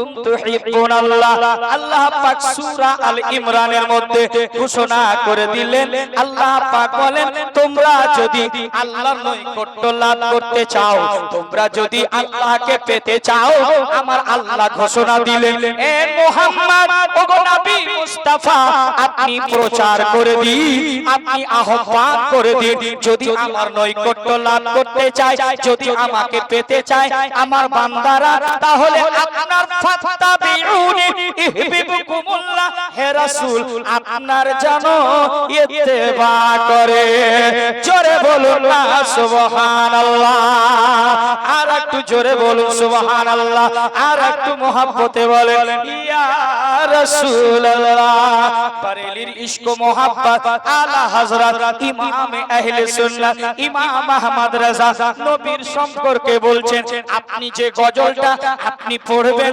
কুনতুম তুহিব্বুনাল্লাহ। আল্লাহ পাক সূরা আল ইমরানের মধ্যে ঘোষণা করে দিলেন, আল্লাহ পাক বলেন, তোমরা যদি আল্লাহর নৈকট্য লাভ করতে চাও, তোমরা যদি আল্লাহকে পেতে চাও আমার আল্লাহ ঘোষণা দিলেন। এ মুহাম্মদ নবী মুস্তাফা, আপনি প্রচার করে দিন, আপনি আহ্বান করে দিন, যদি আমার নৈকট্য লাভ করতে চায়, যদি আমাকে পেতে চায়, আমার বান্দারা, তাহলে আপনার ফাত্তাবিউনি ইহবিবুকুমুল্লাহ। হে রাসূল আপনার জানো ইত্তেবা করে। জোরে বলুন না সুবহানাল্লাহ। আর একটু জোরে বলুন সুবহানাল্লাহ। আর একটু মহব্বতে বলেন ইয়া রাসূলুল্লাহ। বারেলির ইশক মোহাব্বত আলা হযরত ইমাম আহলে সুন্নাহ ইমাম আহমদ রাজা নবীর সম্পর্কে বলছেন আপনি যে গজলটা আপনি পড়বেন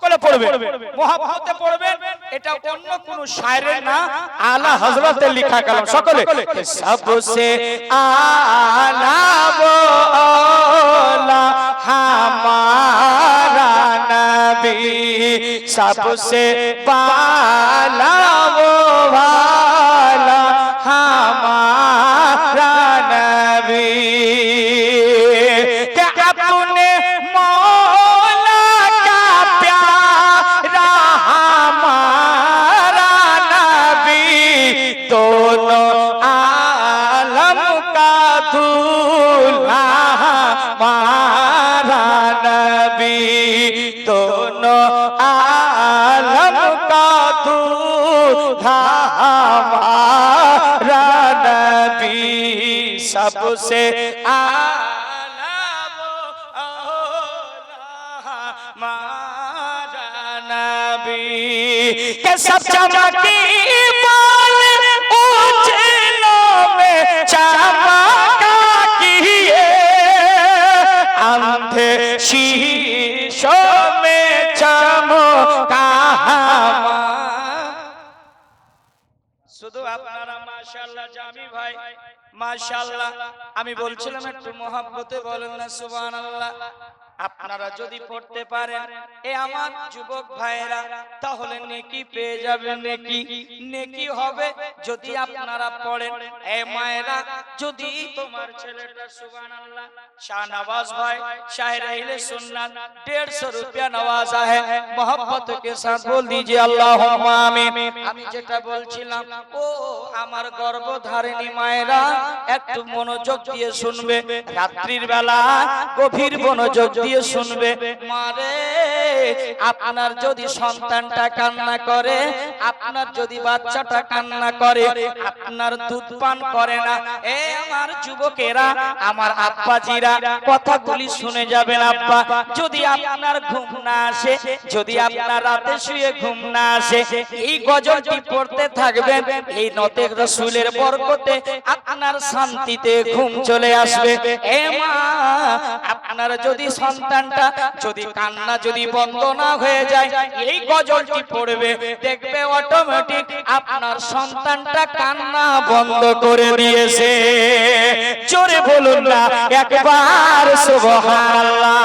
সকলে পড়বে। মহাভারতে পড়বেন এটা অন্য কোন শায়রের না। আলা হযরতে লেখা কালাম। সকলে সবসে আলা বলা হামারা নবী। সবসে পা সে আলাবো মারানবী কে সব চমকি বল উঠল মে চামাকা কিয়ে আন্ধে শীশো মে চমকা শুধু আপনারা মাশাআল্লাহ জামি ভাই। মাশাআল্লাহ আমি বলছিলাম একটু মহাব্বতে বলেন না সুবহানাল্লাহ। আপনারা যদি পড়তে পারেন এ আমার যুবক ভাইরা তাহলে নেকি পেয়ে যাবেন নেকি নেকি হবে যদি আপনারা পড়েন এ মায়েরা যদি তোমার ছেলেটা সুবহানাল্লাহ ভাই সুন্নাত 150 রুপিয়া मोहब्बत के साथ আল্লাহুম্মা আমিন। আমি যেটা বলছিলাম ও আমার গর্ভধারিণী মায়েরা একটু মনোযোগ দিয়ে শুনবে। রাত্রির বেলা গভীর মনোযোগ দিয়ে শুনবে, মারে, আপনার যদি সন্তানটা কান্না করে, আপনার যদি বাচ্চাটা কান্না করে, আপনার দুধ পান করে না, এ আমার যুবকেরা, আমার আব্বাজিরা, কথাগুলি শুনে যাবেন আব্বা, যদি আপনার ঘুম না আসে, যদি আপনার রাতে শুয়ে ঘুম না আসে, এই গজলটি পড়তে থাকবেন, এই নতেক রসুলের বরকতে আপনার শান্তিতে ঘুম চলে আসবে, এ মা, আপনার যদি সন্তানটা যদি কান্না যদি বন্ধ না হয়ে যায়, এই গজলটি পড়বে, দেখবে অটোমেটিক আপনার সন্তানটা কান্না বন্ধ করে দিয়েছে। চোরে বলুন না, একবার সুবহানাল্লাহ।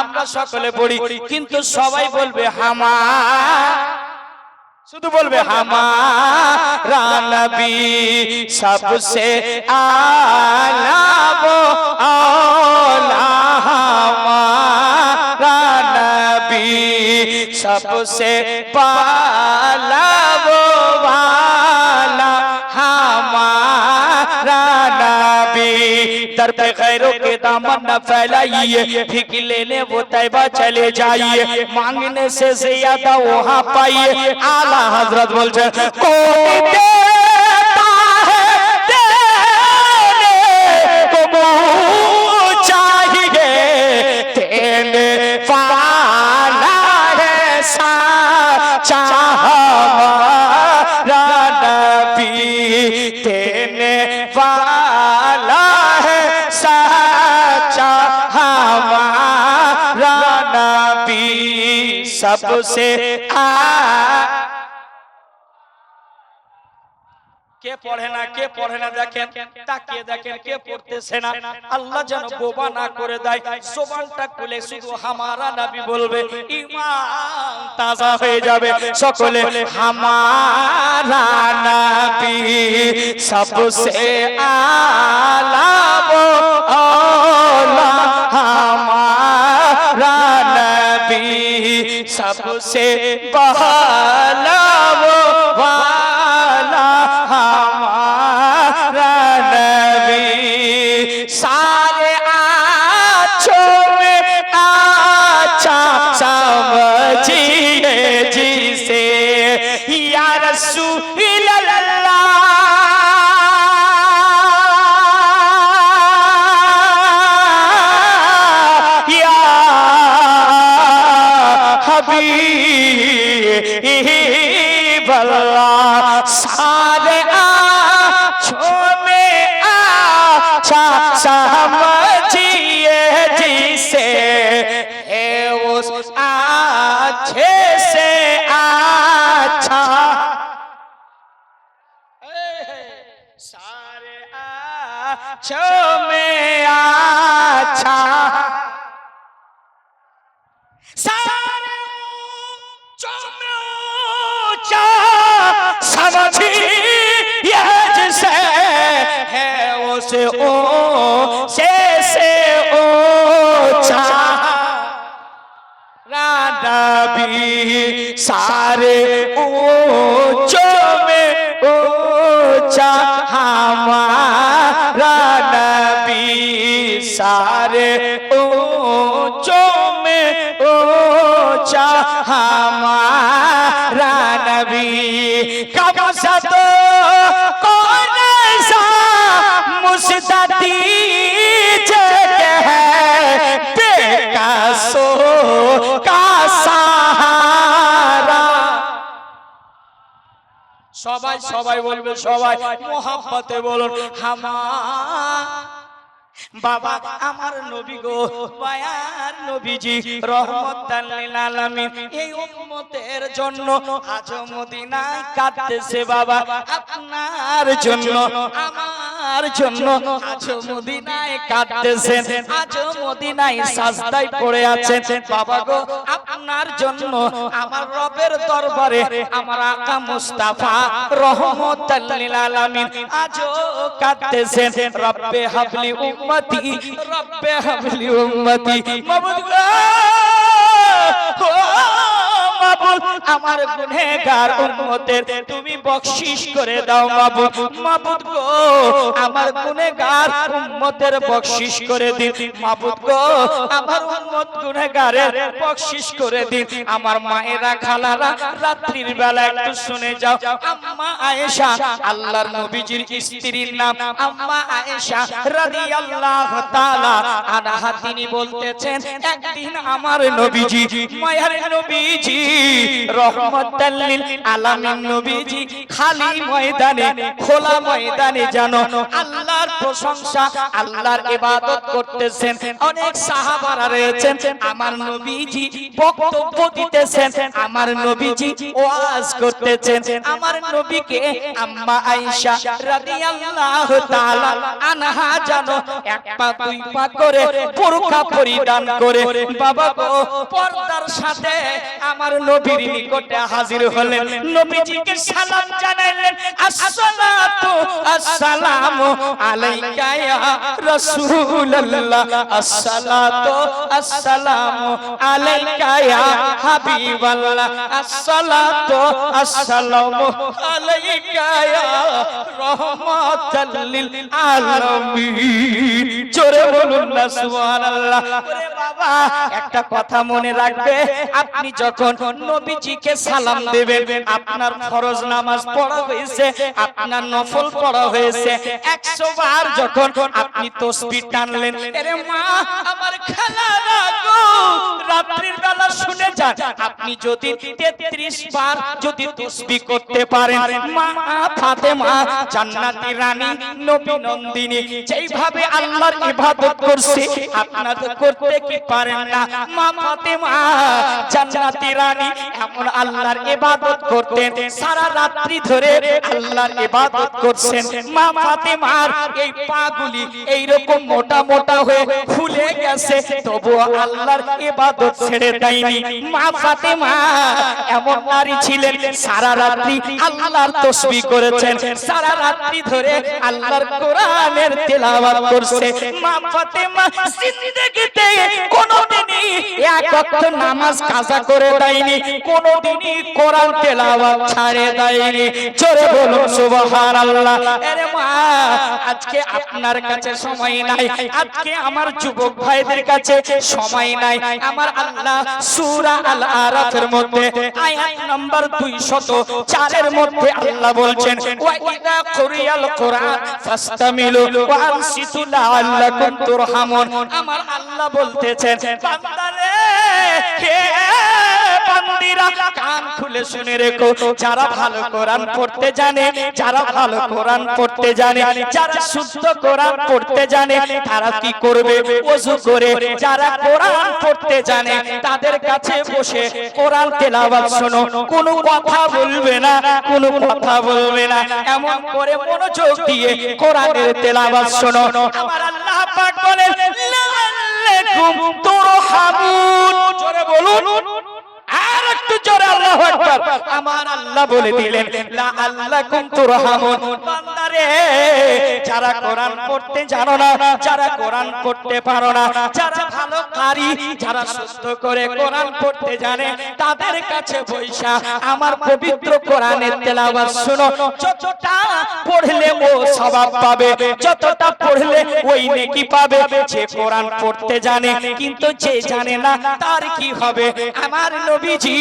আমরা সকলে পড়ি, কিন্তু সবাই বলবে, হামা। শুধু বলবে হামারা নবী সবসে আলাবো আলা হামারা সবসে পালাবো ভালা नबी दर पे खैरों के दामन न फैलाइए। ठीक लेने वो तैबा चले जाइए। मांगने से ज़्यादा वहाँ पाइए। आला हज़रत बोल कोई सबसे आ কে পড়ে না কে পড়ে না দেখেন তাকিয়ে দেখেন কে পড়তেছে না আল্লাহ যেন বোবা না করে দেয় জোবানটা খুলে শুধু হামারা নবী বলবে ইমান তাজা হয়ে যাবে সকলে হামারা নবী সবসে আলা सबसे पहला वो वाला हमारा नबी सारे आँचों में अच्छा समझिए हबीब अल्लाह सारे आँखों में अच्छा समझिए जिसे है उस अच्छे से अच्छा सारे आँखों में अच्छा ও শেষে ও চাবি সারে ও চমে ও চাহামা রানবি সারে ও চমে ও চাহামা রানবি কাব সবাই সবাই বলবে সবাই। মোহাম্মতে বলুন হামা বাবা, আমার নবী গো, মায়ার নবীজি, রহমতাল লিল আলামিন, এই উম্মতের জন্য আজ মদিনায় কাঁদতেছে বাবা। আপনার জন্য, আমার জন্য আজ মদিনায় কাঁদতেছেন, আজ মদিনায় সাজদায় পড়ে আছেন। বাবা গো, আপনার জন্য আমার রবের দরবারে আমার আকা মুস্তাফা রহমতাল লিল আলামিন আজও কাঁদতেছেন। রব্বে হাবলি উম্মতি রব্বে হাবলি উম্মতি। মাবুদ গো আমার গুনাহগার উম্মতের তুমি বকশিশ করে দাও মাবুদ। মাবুদ গো, আমার গুনাহগার উম্মতের বকশিশ করে দিন। মাবুদ গো, আমার উম্মত গুনাহগারের বকশিশ করে দিন। আমার মায়েরা খালারা, রাত্রির বেলা একটু শুনে যাও। আম্মা আয়েশা, আল্লাহর নবীজির স্ত্রীর নাম আম্মা আয়েশা রাদিয়াল্লাহু তাআলা আনহা। তিনি বলতেছেন, একদিন আমার নবীজি, মায়ের নবীজি রহমাতাল লিল আলামিন নবীজি খালি ময়দানে, খোলা ময়দানে জানো আল্লাহর প্রশংসা, আল্লাহর ইবাদত করতেছেন। অনেক সাহাবারা রয়েছেন, আমার নবীজি বক্তব্য দিতেছেন, আমার নবীজি ওয়াজ করতেছেন। আমার নবীকে আম্মা আয়েশা রাদিয়াল্লাহু তাআলা আনহা জানো এক পা, দুই পা করে বোরকা পরিধান করে, বাবা গো, পর্দার সাথে আমার নবীর নিকটে হাজির হলেন। নবীজিকে সালাম জানাইলেন, আসসালাতু আসসালামু আলাইকা ইয়া রাসূলুল্লাহ। আসসালাতু আসসালামু আলাইকা ইয়া হাবিবাল্লাহ। আসসালাতু আসসালামু আলাইকা ইয়া রাহমাতাল লিল আলামিন। জোরে বলুন না, সুবহানাল্লাহ। ওরে বাবা, একটা কথা মনে রাখবে। আপনি যখন নবীজিকে সালাম দেবেন। আপনার ফরজ নামাজ পড়া হয়েছে, আপনার নফল পড়া হয়েছে। একশো বার যখন আপনি তসবি টানলেন আরে মা, আমার রাত্রির বেলা শুনে যান। আপনি যদি তেত্রিশ বার যদি করতে পারেন, মা, ফাতেমা, জান্নাতি রানী, নবী নন্দিনী আল্লাহর ইবাদত করছে, আপনারা করতে কি পারেন না? মা, ফাতেমা, জান্নাতি রানী এমন আল্লাহর ইবাদত করতেন, সারা রাত্রি ধরে আল্লাহর ইবাদত করছেন। মা ফাতেমার এই পাগুলি এই রকম মোটা মোটা হয়ে ফুলে গেছে, তবুও আল্লাহর ইবাদত ছেড়ে দেয়নি। মা ফাতেমা এমন নারী ছিলেন, সারা রাত্রি আল্লাহর তসবিহ করেছেন, সারা রাত্রি ধরে আল্লাহর কোরআনের তেলাওয়াত করছে। মা ফাতেমা জিন্দেগিতে কোনোদিনই এক ওয়াক্ত নামাজ কাজা করে দেয়নি কোনোদিনই কোরআন তেলাওয়াত ছাড়ে দেয়নি। জোরে বলুন, সুবহানাল্লাহ। আরে মা, আজকে আপনার কাছে সময় নাই। আজকে আমার যুবক ভাইদের কাছে সময় নাই। আমার আল্লাহ সূরা আল আরাফের মধ্যে আয়াত নাম্বার 204 এর মধ্যে আল্লাহ বলছেন, ওয়া ইযা কুরিয়াল কোরআন ওয়া আনসিতু লাআল্লাকুম তুরহামুন। আমার আল্লাহ বলতেছেন, বান্দারে, হে বান্দিরা কান খুলে শুনে রেখো, যারা ভালো কোরআন পড়তে জানে, যারা ভালো কোরআন পড়তে জানে, যারা শুদ্ধ কোরআন পড়তে জানে, তারা কি করবে? ওযু করে যারা কোরআন পড়তে জানে, তাদের কাছে বসে কোরআন তেলাওয়াত শোনো। কোনো কথা বলবে না, কোনো কথা বলবে না। এমন করে মনোযোগ দিয়ে কোরআনের তেলাওয়াত শোনো। আমার আল্লাহ পাক বলেন লাআল্লাকুম তুরহামুন জোরে বলুন। আল্লাহু আকবার। আমার আল্লাহ বলে দিলেন লা আল্লাকুম তুরহামুন। বান্দারে যারা কোরআন পড়তে জানো না, যারা কোরআন পড়তে পারো না, যারা ভালো কারি, যারা সুস্থ করে কোরআন পড়তে জানে, তাদের কাছে বৈশা আমার পবিত্র কোরআনের তেলাওয়াত শোনো। যতটা পড়লে ও সওয়াব পাবে, যতটা পড়লে ওই নেকি পাবে, যে কোরআন পড়তে জানে, কিন্তু যে জানে না, তার কি হবে? আমার নবীজি,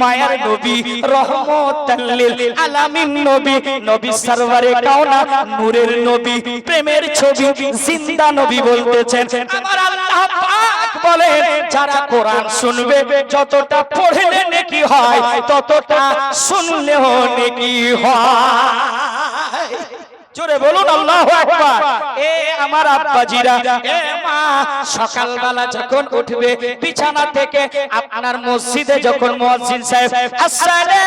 মায়ার নবী রহমতাল লিল আলামিন নবী নবী সরওয়ারে কাওনা নূরের নবী প্রেমের ছবি জিন্দা নবী বলতেছেন। আমার আল্লাহ পাক বলে যারা কোরআন শুনবে, যতটা পড়লে নেকি হয়, ততটা শুনলেও নেকি হয়। জোরে বলুন, আল্লাহ আকবার। এ আমার আব্বাজিরা, এ মা, সকালবেলা যখন উঠবে, বিছানা থেকে আপনার মসজিদে যখন মুয়াজ্জিন সাহেব আসসালাতু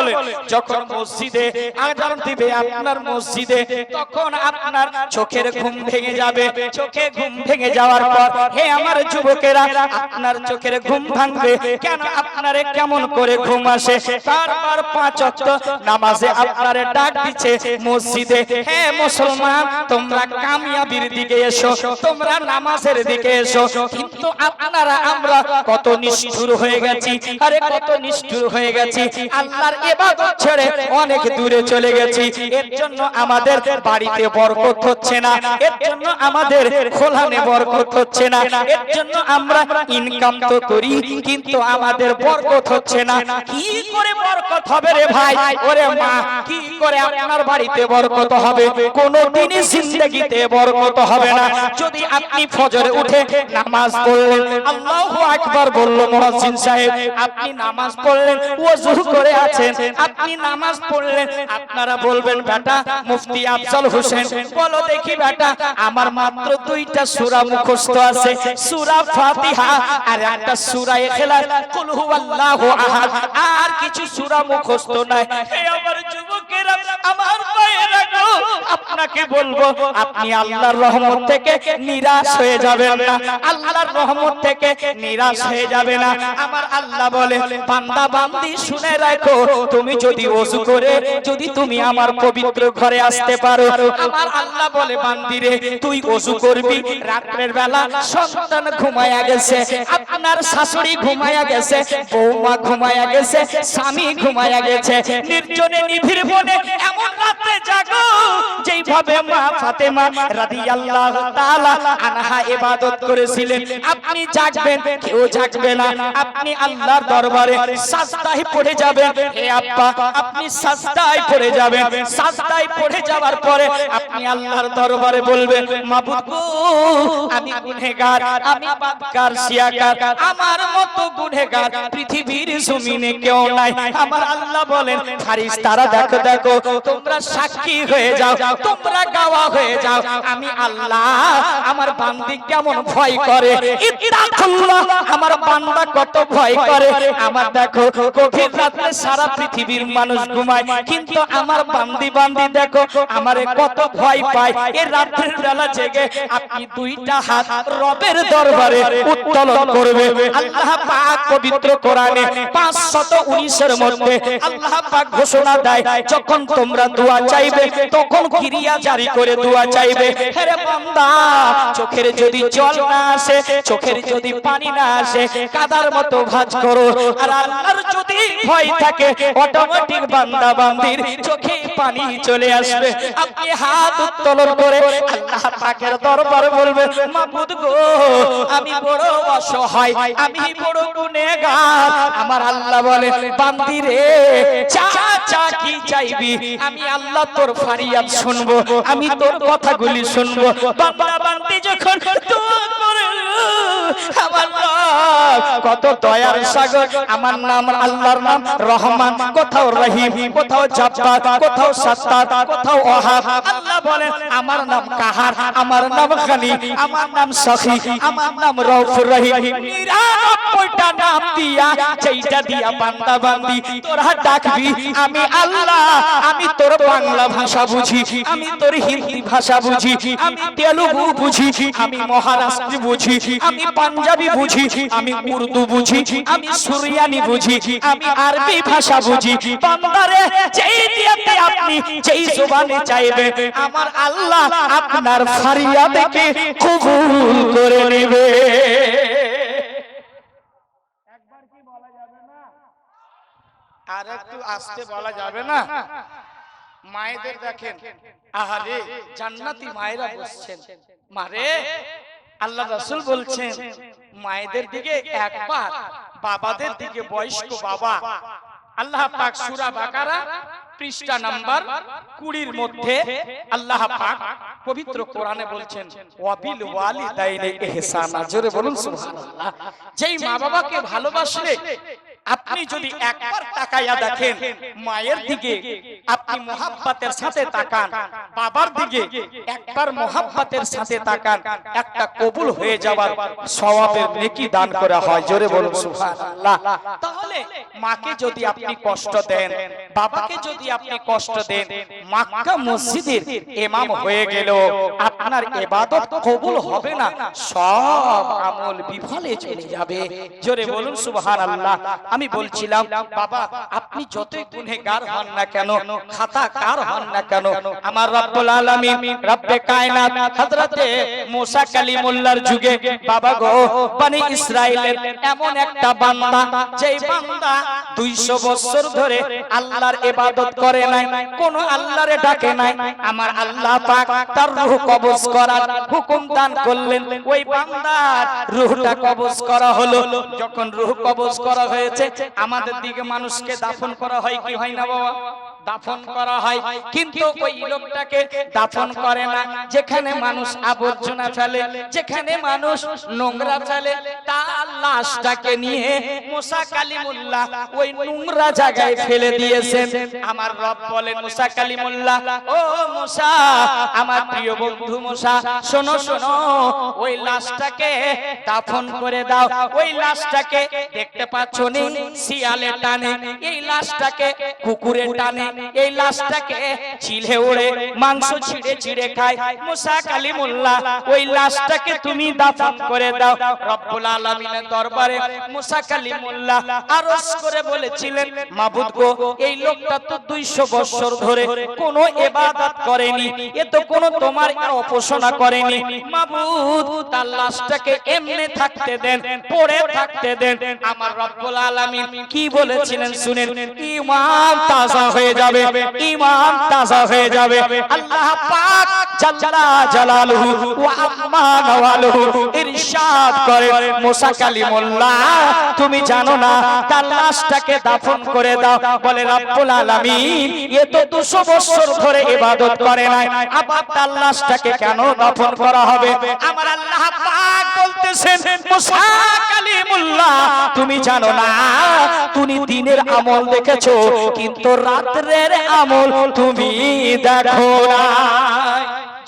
বলে, যখন মসজিদে আজান দিবে আপনার মসজিদে, তখন আপনার চোখের ঘুম ভেঙে যাবে। চোখে ঘুম ভেঙে যাওয়ার পর, হে আমার যুবকেরা, আপনার চোখের ঘুম ভাঙবে। কেন আপনারে কেমন করে ঘুম আসে? তারপর পাঁচ ওয়াক্ত নামাজে আপনারে ডাক দিচ্ছে মসজিদে, হে মুসলমান, তোমরা কামিয়াবির দিকে এসো, তোমরা নামাজের দিকে এসো। কিন্তু আপনারা, আমরা কত নিষ্ঠুর হয়ে গেছি, আরে কত নিষ্ঠুর হয়ে গেছি। আল্লাহর ইবাদত ছেড়ে অনেক দূরে চলে গেছি। এর জন্য আমাদের বাড়িতে বরকত হচ্ছে না। এর জন্য আমাদের খোলানে বরকত হচ্ছে না। এর জন্য আমরা ইনকাম তো করি, কিন্তু আমাদের বরকত হচ্ছে না। কি করে বরকত হবে রে ভাই? ওরে মা, কি করে আপনার বাড়িতে বরকত হবে? কোনদিনই জিন্দেগিতে বরকত হবে না। যদি আপনি ফজরে উঠে নামাজ পড়লেন, আল্লাহু আকবার বলল মুয়াজ্জিন সাহেব, আপনি নামাজ পড়লেন, ওযু করে আছেন। আপনি নামাজ পড়লেন। আপনারা বলবেন বেটা মুফতি আফজল হোসেন বলো দেখি বেটা আমার মাত্র দুইটা সূরা মুখস্থ আছে। সূরা ফাতিহা আর একটা সূরা ইখলাস কুল হুয়াল্লাহু আহাদ। আর কিছু সূরা মুখস্থ নাই। হে আমার যুবকেরা আমার আপনাকে বলব, আপনি আল্লাহর রহমত থেকে নিরাশ হয়ে যাবেন না। আল্লাহর রহমত থেকে নিরাশ হয়ে যাবে না। আমার আল্লাহ বলে, বান্দা, বান্দি, শুনে রাখো, তুমি যদি ওযু করে, যদি তুমি আমার পবিত্র ঘরে আসতে পারো। আমার আল্লাহ বলে বান্দিরে তুই ওযু করবি, রাত্রের বেলা সন্তান ঘুমায়া গেছে, আপনার শাশুড়ি ঘুমায়া গেছে, বৌমা ঘুমায়া গেছে, স্বামী ঘুমায়া গেছে, নির্জনে নিভির বনে এমন রাতে জাগো যেইভাবে মা ফাতেমা রাদিয়াল্লাহু তাআলা আনহা ইবাদত করেছিলেন। আপনি জাগবেন, কেউ জাগবে না। আপনি আল্লাহর দরবারে সাজদায় পড়ে যাবেন। হে আব্বা, আপনি সাজদায় পড়ে যাবেন। সাজদায় পড়ে যাওয়ার পরে আপনি আল্লাহর দরবারে বলবেন, মাবুদ গো, আমি গুনাহগার আমি পাপকার শিয়াকার আমার মতো গুনাহগার পৃথিবীর জমিনে কেউ নাই। আমার আল্লাহ বলেন ফারিস্তারা দেখো দেখো তোমরা সাক্ষী হয়ে যাও তোমরা গাওয়া হয়ে যাও। আমি আল্লাহ আমার বান্দি কেমন ভয় করে? আমার বান্দা কত ভয় করে? আমার দেখো গভীর রাতে সারা পৃথিবীর মানুষ ঘুমায়। কিন্তু আমার বান্দি বান্দি দেখো আমারে কত ভয় পায়। এই রাত্রের বেলা জেগে আপনি দুইটা হাত রবের দরবারে উত্তোলন করবে। আল্লাহ পাক পবিত্র কোরআনে 519 এর মধ্যে আল্লাহ পাক ঘোষণা দেয়, যখন তোমরা দোয়া চাইবে, তখন ক্রিয়া জারি করে দোয়া চাইবে। হে বান্দা, চোখের যদি জল না আসে, চোখের যদি পানি না আসে, কাদার মতো ভাঁজ করো। আর আল্লাহর যদি ভয় থাকে অটোমেটিক বান্দা বান্দির চোখে পানি চলে আসবে। আপনি হাত উত্তোলন করে আল্লাহ পাকের দরবার বলবেন, মাবুদ গো, আমি বড় অসহায়, আমি বড় গুনেগার আমার আল্লাহ বলে, বান্দি রে চা চা কি চাইবি? আমি আল্লাহ তোর ফারিয়াদ শুনব, আমি তোর কথাগুলি শুনব। বাবা বান্দি যখন আমার কত দয়ার সাগর। আমার নাম আল্লাহর নাম, রহমান। কোথাও রহিম, কোথাও জব্বার, কোথাও সত্তার, কোথাও ওহাব আল্লাহ বলেন, আমার নাম কাহার, আমার নাম গানি, আমার নাম সখী, আমার নাম রউফুর রহিম। নিরানব্বইটা নাম দিয়া, যেইটা দিয়া বান্দা বান্দি, তোরা ডাকবি, আমি আল্লাহ, আমি তোর বাংলা ভাষা বুঝি, আমি তোর হিন্দি ভাষা বুঝি, আমি তেলুগু বুঝি, আমি মহারাষ্ট্র বুঝি, আমি পাঞ্জাবি বুঝি আমি উর্দু বুঝি আমি সুরিয়ানি বুঝি আমি আরবি ভাষা বুঝি। বান্দারে যেই দিয়াতে আপনি যেই জবানে চাইবে আমার আল্লাহ আপনার ফারিয়াদকে কবুল করে নেবে। আর একটু আসতে বলা যাবে না? মায়েদের দেখেন আহারে জান্নাতি মায়েরা বসছেন। মারে আল্লাহ রাসূল বলছেন মায়েদের দিকে একবার বাবাদের দিকে বয়স্ক বাবা। আল্লাহ পাক সূরা বাকারা পৃষ্ঠা নাম্বার 20 এর মধ্যে আল্লাহ পাক পবিত্র কোরআনে বলছেন ওয়াবিল ওয়ালিদাইনি ইহসানা। জোরে বলুন সুবহানাল্লাহ। যেই মা বাবাকে ভালোবাসলে আপনি যদি একবার তাকাইয়া দেখেন মায়ের দিকে আপনি মোহাব্বতের সাথে তাকান বাবার দিকে একবার মোহাব্বতের সাথে তাকান একটা কবুল হয়ে যাওয়ার সওয়াবের নেকি দান করা হয়। জোরে বলুন সুবহানাল্লাহ। তাহলে মাকে যদি আপনি কষ্ট দেন বাবাকে যদি আপনি কষ্ট দেন মক্কা মসজিদের ইমাম হয়ে গেল আপনার ইবাদত কবুল হবে না সব আমল বিফলে চলে যাবে। জোরে বলুন সুবহানাল্লাহ। আমি বলছিলাম বাবা আপনি যতই গুনেহগার হন না কেন খাতা কার হন না কেন আমার রব্বুল আলামিন রব্বে কায়নাত হযরতে মুসা কালিমুল্লাহর যুগে বাবা গো বনি ইসরাইলের এমন একটা বান্দা যেই বান্দা 200 বছর ধরে আল্লাহর ইবাদত করে নাই কোন আল্লাহরে ডাকে নাই আমার আল্লাহ পাক তার রূহ কবজ করার হুকুম দান করলেন ওই বান্দার রূহটা কবজ করা হলো যখন রূহ কবজ করা হয়েছে আমাদের দিকে মানুষকে দাফন করা হয় কি হয় না বাবা? দাফন করা হয়। কিন্তু ওই লোকটাকে দাফন করে না, যেখানে মানুষ আবর্জনা ফেলে, যেখানে মানুষ নোংরা ফেলে, তার লাশটাকে নিয়ে মুসা কালিমুল্লাহ ওই নোংরা জায়গায় ফেলে দিয়েছেন। আমার রব বলেন, মুসা কালিমুল্লাহ, ও মুসা, আমার প্রিয় বন্ধু মুসা, শোনো শোনো, ওই লাশটাকে দাফন করে দাও। ওই লাশটাকে দেখতে পাচ্ছ নি, শিয়ালে টানে। এই লাশটাকে কুকুরে টানে। এই লাশটাকে চিলে ওড়ে, মাংস ছিঁড়ে ছিঁড়ে খায়। মুসা কালিমুল্লাহ, ওই লাশটাকে তুমি দাফন করে দাও। রব্বুল আলামিনের দরবারে মুসা কালিমুল্লাহ আরজ করে বলেছিলেন, মাবুদ গো, এই লোকটা তো 200 বছর ধরে কোনো ইবাদত করেনি, এ তো কোনো তোমার উপাসনা করেনি। মাবুদ, তার লাশটাকে এমনি থাকতে দেন, পড়ে থাকতে দেন। আমার রব্বুল আলামিন কি বলেছিলেন শুনেন? ইমাম তাজা হয়ে যাবে ইমাম তাজা হয়ে যাবে। আল্লাহ পাক জাল্লা জালালুহু ওয়া আম্মা ইরশাদ করে মুসা কালিমুল্লাহ, তুমি জানো না, তার লাশটাকে দাফন করে দাও। বলে, রব্বুল আলামিন, এ তো 200 বছর ধরে ইবাদত করে নাই। আবার তার লাশটাকে কেন দাফন করা হবে? আমার আল্লাহ পাক বলতেছেন, মুসা কালিমুল্লাহ, তুমি জানো না, তুমি দিনের আমল দেখেছ, কিন্তু রাত্রের আমল তুমি দেখো না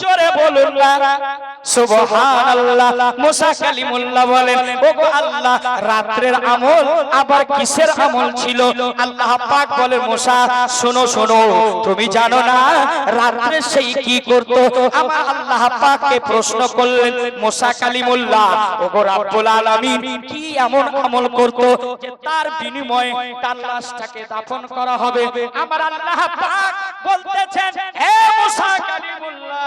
জোরে বলুন সুবহানাল্লাহ। মুসা কালিমুল্লাহ বলেন, ওগো আল্লাহ, রাত্রের আমল আবার কিসের আমল ছিল? আল্লাহ পাক বলে, মুসা, শোনো শোনো, তুমি জানো না, রাত্রে সেই কি করত? আমার আল্লাহ পাককে প্রশ্ন করলেন, মুসা কালিমুল্লাহ, ওগো রাব্বুল আলামিন, কি এমন আমল করত যে তার বিনিময়ে তার লাশটাকে দাফন করা হবে? আমার আল্লাহ পাক বলতেছেন, হে মুসা কালিমুল্লাহ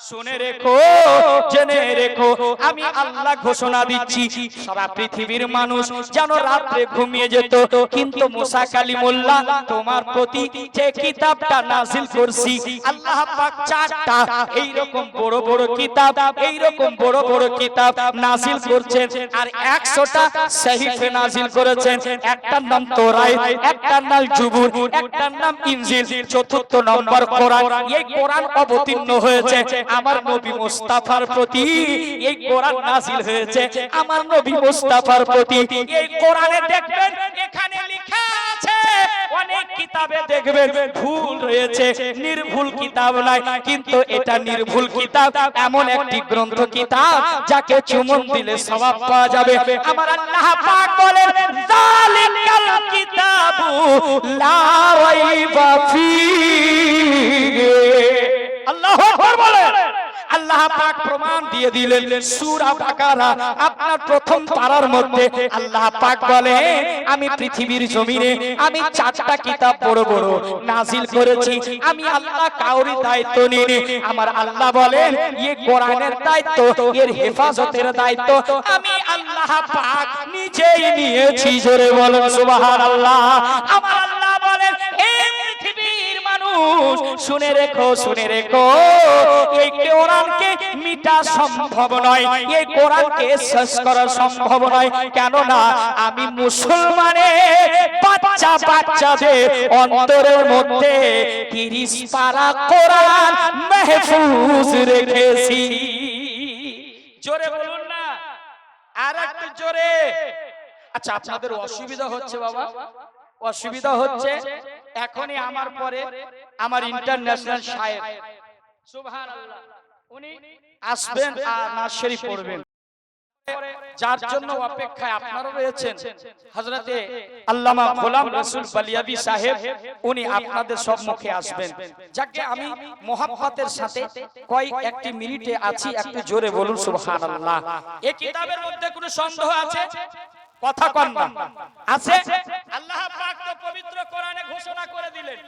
শুনে রেখো জেনে রেখো আমি আল্লাহ ঘোষণা দিচ্ছি সারা পৃথিবীর মানুষ যেন রাত্রে ঘুমিয়ে যেত। কিন্তু মুসা কালিমুল্লাহ তোমার প্রতি যে কিতাবটা নাজিল করছি আল্লাহ পাক চারটা এই রকম বড় বড় কিতাব এই রকম বড় বড় কিতাব নাজিল করছেন। আর 100টা সহিফে নাজিল করেছেন। একটার নাম তোরাই একটার নাম জুবুর একটার নাম ইনজিল চতুর্থ নম্বর কোরআন। এই কোরআন অবতীর্ণ হয়েছে আমার নবী মুস্তাফার প্রতি এই কোরআন নাজিল হয়েছে। আমার নবী মুস্তাফার প্রতি এই কোরআনে দেখবেন এখানে লেখা আছে অনেক কিতাবে দেখবেন ভুল রয়েছে নির্ভুল কিতাব নাই কিন্তু এটা নির্ভুল কিতাব এমন একটি গ্রন্থ কিতাব যাকে চুমন দিলে সওয়াব পাওয়া যাবে। আমার আল্লাহ পাক বলেন জালিকাল কিতাবু লা রাইবা ফীহি। আল্লাহু বলেন আল্লাহ পাক প্রমাণ দিয়ে দিলেন সূরা বাকারা আপনার প্রথম পারার মধ্যে আল্লাহ পাক বলে আমি পৃথিবীর জমিনে আমি চারটা কিতাব বড় বড় নাজিল করেছি আমি আল্লাহ কাউরি দায়িত্ব নিয়ে আমার আল্লাহ বলেন এই কোরআনের দায়িত্ব এর হেফাজতের দায়িত্ব আমি আল্লাহ পাক নিজেই নিয়েছি। জোরে বলেন সুবহানাল্লাহ। আমার আল্লাহ বলেন এই পৃথিবীর মানুষ, শুনে রেখো শুনে রেখো। এই কোরআনকে মিটা সম্ভব নয়, এই কোরআনকে শেষ করা সম্ভব নয়। কেননা আমি মুসলমানের বাচ্চা বাচ্চাদের অন্তরের মধ্যে তিরিশ পারা কোরআন মেহফুজ রেখেছি। জোরে বলুন না। আর একটু জোরে। আচ্ছা আপনাদের অসুবিধা হচ্ছে বাবা? অসুবিধা হচ্ছে এখনই আমার পরে আমার ইন্টারন্যাশনাল সুবহানাল্লাহ। উনি আসবেন আর শরীফ পড়বেন। যার জন্য অপেক্ষায় আপনারা রয়েছেন হযরতে আল্লামা গোলাম রাসূল বালিয়াবি সাহেব উনি আপনাদের সম্মুখে আসবেন। যাকে আমি মোহাম্মতের সাথে কয় একটি মিনিটে আছি একটু জোরে বলুন সুবহানাল্লাহ। এই কিতাবের মধ্যে কোনো সন্দেহ আছে? কথা কন আছে আল্লাহ পাক তো পবিত্র কোরআনে ঘোষণা করে দিলেন।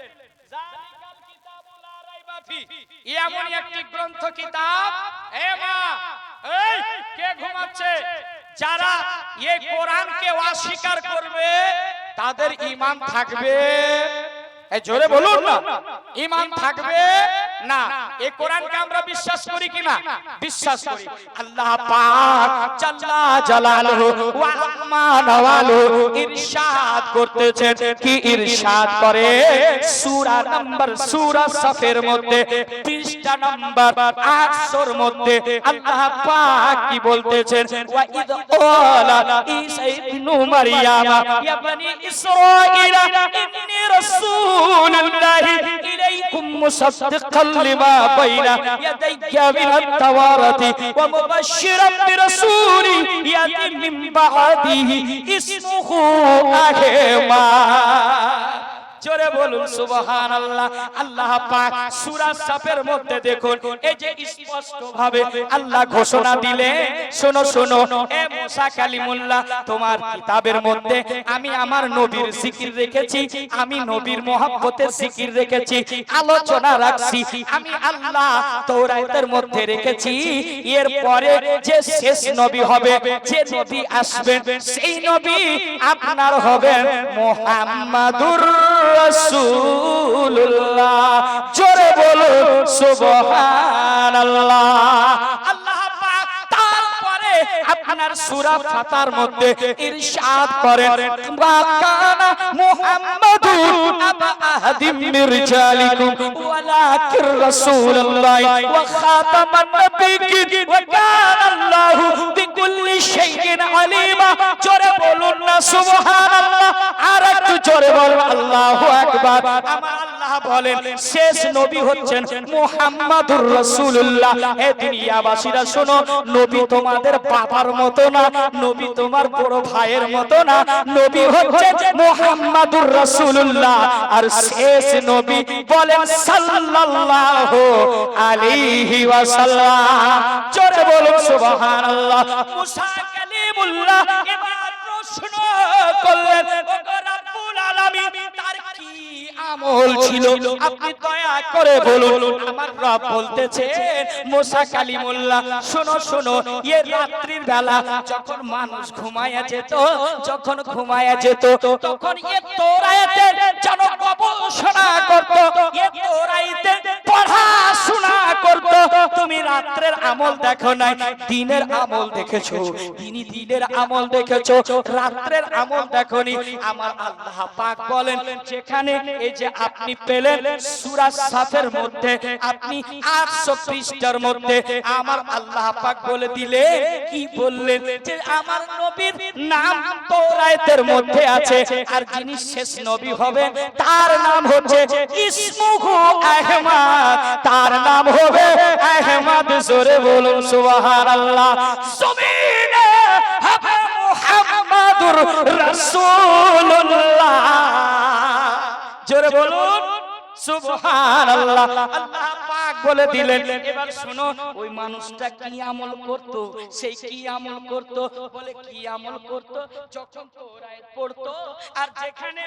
এমনই একটি গ্রন্থ কিতাব এ মা এই কে ঘুমাচ্ছে? যারা এই কোরআনকে অস্বীকার করবে তাদের ইমান থাকবে। জোরে বলুন না। ইমান থাকবে না এই কোরআনকে আমরা বিশ্বাস করি কিনা? বিশ্বাস করি। আল্লাহ পাক জাল্লা জালালুহু ওয়া আম্মা নওয়ালুহু ইরশাদ করতেছেন। কি ইরশাদ করে? সূরা নাম্বার সূরা সাফের মধ্যে পৃষ্ঠা নাম্বার 800 এর মধ্যে আল্লাহ পাক কি বলতেছেন? ওয়া ইদ ক্বালা ঈসা ইবনু মারইয়ামা ইয়া বনি ইসরাঈলা ইন্নী রাসূলুল্লাহি ইলাইকুম মুসাদ্দিকান বাইনা ইয়াদাইয়া মিনাত তাওরাতি ওয়া মুবাশশিরান বিরাসূলি ইয়াতি মিন বাদিহি ইসমুহু আহমদ জোরে বলুন, সুবহানাল্লাহ। আল্লাহ আল্লাহ পাক সূরা সাফের মধ্যে দেখুন, এই যে স্পষ্ট ভাবে আল্লাহ ঘোষণা দিলে শোনো শোনো, এ মুসা কালিমুল্লাহ, তোমার কিতাবের মধ্যে আমি আমার নবীর জিকির রেখেছি, আমি নবীর মহব্বতের জিকির রেখেছি, আলোচনা রাখছি, আমি আল্লাহ তৌরাতের মধ্যে রেখেছি এর পরে যে শেষ নবী হবে, যে নবী আসবেন, সেই নবী আপনার হবেন মোহাম্মদুর রাসূলুল্লাহ। জোরে বলুন সুবহানাল্লাহ। আল্লাহ পাক মধ্যে ইরশাদ বিকুল্লি শাইইন আলিমা, জোরে বলুন না, সুবহানাল্লাহ। আর একটু জোরে বলুন, আল্লাহু আকবার। বলেন, শেষ নবী হচ্ছেন মুহাম্মাদুর রাসূলুল্লাহ। এ দুনিয়াবাসীরা, শোনো, নবী তোমাদের বাবার মতো না, নবী তোমার বড় ভাইয়ের মতো না। নবী হচ্ছে মুহাম্মাদুর রাসূলুল্লাহ। আর শেষ নবী বলেন, সাল্লাল্লাহু আলাইহি ওয়াসাল্লাম। জোরে বলুন, সুবহানাল্লাহ। মুসা কালিমুল্লাহ এবার প্রশ্ন করলেন আমল ছিল। আপনি দয়া করে বলুন, আমার রব বলতেছে, মোসা কালিমুল্লাহ, শোনো শোনো, এ রাত্রির বেলা যখন মানুষ ঘুমায়া যেত, যখন ঘুমায়া যেত, তখন এ তোরাইতের যেন গবেষণা করত, এ তোরাইতে পড়াশোনা করত। তুমি রাত্রের আমল দেখো নাই, দিনের আমল দেখেছ, তিনি দিনের আমল দেখেছ, রাত্রের আমল দেখনি। আমার আল্লাহ পাক বলেন, যেখানে এই যে আপনি পেলেন সূরা সাফের মধ্যে, আপনি 800 পৃষ্ঠার মধ্যে। আমার আল্লাহ পাক বলে দিলে, কি বললেন যে আমার নবীর নাম তৌরাতের মধ্যে আছে, আর যিনি শেষ নবী হবে, তার নাম হচ্ছে ইসমুহু আহমদ। তার নাম হবে আহমদ, জোরে বলুন সুবহানাল্লাহ। জমিনে হবে মুহাম্মাদুর রাসূলুল্লাহ। জোরে বলুন সুবহানাল্লাহ। আল্লাহ পাক বলে দিলেন এবার শুনো ওই মানুষটা কি আমল করত? সেই কি আমল করত? বলে কি আমল করত? যখন তোরায় পড়তো আর যেখানে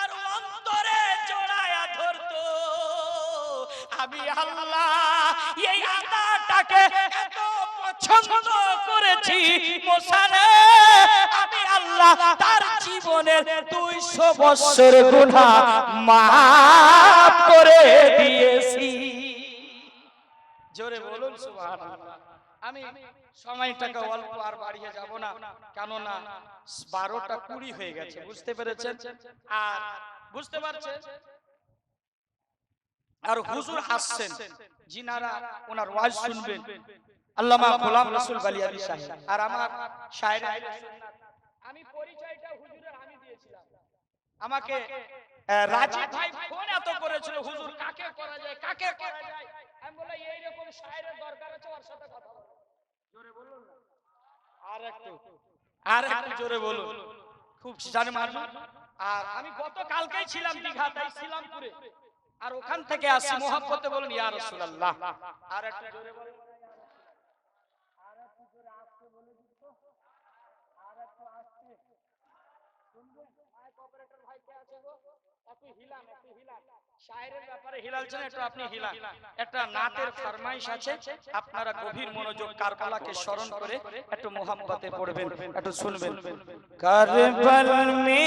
আর অন্তরে জড়ায়া ধরতো আমি আল্লাহ এই আদাটাকে এত করেছি আমি আল্লাহ তার জীবনের দুইশো বছর গুণা করে দিয়েছি। জোরে বলুন আমি সময়টাকে অল্প আর বাড়িয়ে যাব না, কেননা বারোটা কুড়ি হয়ে গেছে, বুঝতে পেরেছেন? আর বুঝতে পারছেন? আর হুজুর আসছেন জিনারা ওনার ওয়াজ শুনবেন আল্লামা গোলাম রাসূল বালিয়াবি সাহেব। আর আমার শায়ের আমি পরিচয়টা হুজুরের আমি দিয়েছিলাম। আমাকে রাজীব ভাই ফোন এত করেছিল হুজুর কাকে করা যায় কাকে করা যায়? আমি বললাম এই রকম শায়েরের দরকার আছে ওর সাথে কথা বলো। জোরে বলুন না। আর একটু আর একটু জোরে বলুন। খুব জানে মানুষ আর আমি গত কালকেই ছিলাম দীঘা তাই ছিলামপুরে আর ওখান থেকে আসি মোহাম্মতে বলুন ইয়া রাসূলুল্লাহ। আর একটু জোরে বলুন। ব্যাপারে একটু আপনি হিলান একটা নাতের ফরমাইশ আছে আপনারা গভীর মনোযোগ কারবালাকে স্মরণ করে একটু মোহাম্মতে পড়বেন একটু শুনবেন। কারবাল মে